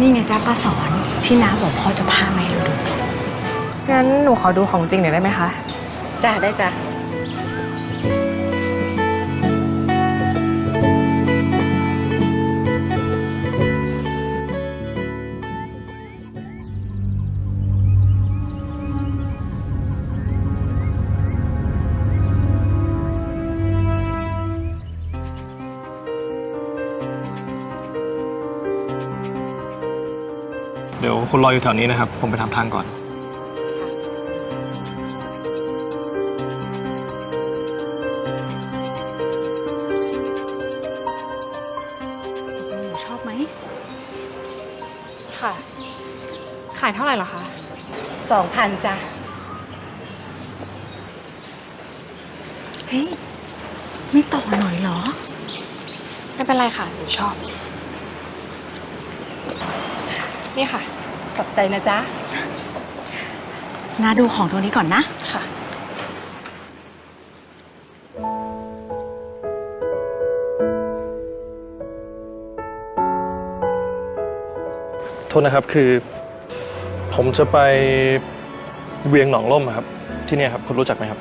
นี่ไงจ้าป้าสอนที่น้าบอกพ่อจะพามาให้เราดู งั้นหนูขอดูของจริงหน่อยได้ไหมคะ จ้าได้จ้า เดี๋ยวคุณรออยู่แถวนี้นะครับ ผมไปทำทางก่อน หนูชอบไหม ค่ะ ขายเท่าไหร่เหรอคะ สองพันจ้ะ เฮ้ย ไม่ต่อหน่อยเหรอ ไม่เป็นไรค่ะ หนูชอบ นี่ค่ะ ขอบใจนะจ๊ะน้าดูของตัวนี้ก่อนนะ ค่ะ โทษนะครับคือ ผมจะไปเวียงหนองล่มอะครับ ที่เนี่ยครับ คุณรู้จักไหมครับ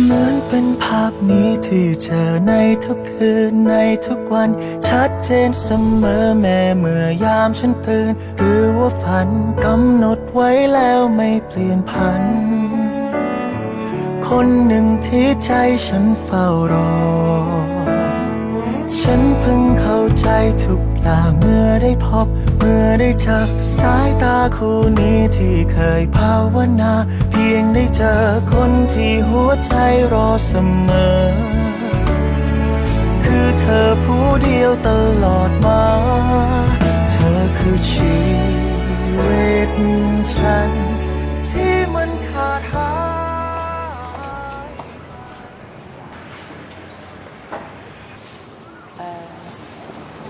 เหมือนเป็นภาพนี้ที่เจอในทุกคืนในทุกวัน ชัดเจนเสมอแม้เมื่อยามฉันตื่น หรือว่าฝันกำหนดไว้แล้วไม่เปลี่ยนพัน คนหนึ่งที่ใจฉันเฝ้ารอ ฉันเพิ่งเข้าใจทุกอย่างเมื่อได้พบ มื่อได้เจอสายตาคู่นี้ที่เคยภาวนา เพียงได้เจอคนที่หัวใจรอเสมอ คือเธอผู้เดียวตลอดมา เธอคือชีวิตฉัน ที่มันขาดหาย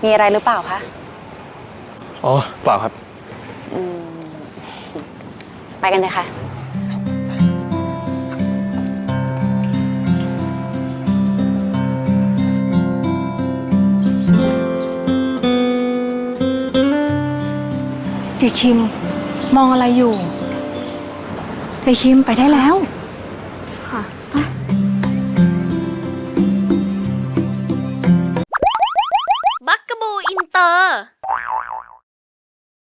มีอะไรหรือเปล่าคะ อ๋อเปล่าครับ อืมไปกันเลยค่ะ เจคิม มองอะไรอยู่เจคิมไปได้แล้ว